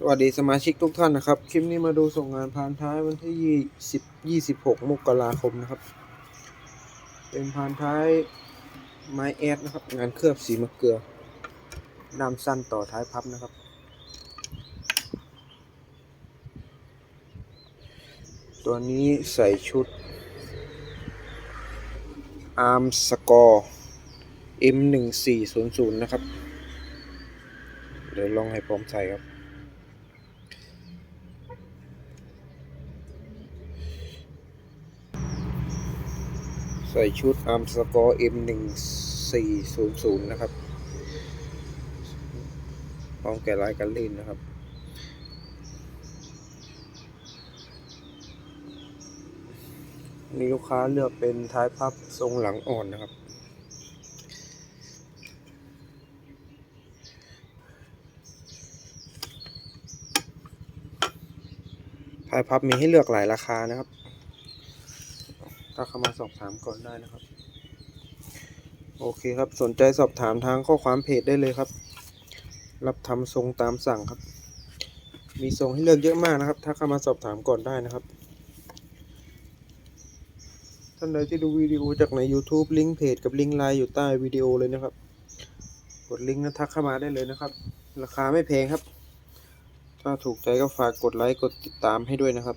สวัสดีสมาชิกทุกท่านนะครับ คลิปนี้มาดูส่งงานพานท้ายวันที่20 26มกราคมนะครับ เป็นพานท้ายไม้แอดนะครับ งานเคลือบสีมะเกลือด้ามสั้นต่อท้ายพับนะครับ ตัวนี้ใส่ชุด Arm Score M1400 นะครับ เดี๋ยวลองให้พร้อมใส่ครับ ใส่ชุด Arm Score M1400 นะครับพร้อมแก่ลายกันลื่นนะครับ นี่ลูกค้าเลือกเป็นท้ายพับทรงหลังอ่อนนะครับ ท้ายพับมีให้เลือกหลายราคานะครับ ถ้าเข้ามาสอบถามก่อนได้นะครับ โอเคครับสนใจสอบถามทางข้อความเพจได้เลยครับ รับทำทรงตามสั่งครับ มีทรงให้เลือกเยอะมากนะครับ ถ้าเข้ามาสอบถามก่อนได้นะครับท่านใดที่ดูวิดีโอจากใน YouTube ลิงก์เพจกับลิงก์ไลน์อยู่ใต้วิดีโอเลยนะครับ กดลิงก์แล้วทักเข้ามาได้เลยนะครับ ราคาไม่แพงครับ ถ้าถูกใจก็ฝากกดไลค์กดติดตามให้ด้วยนะครับ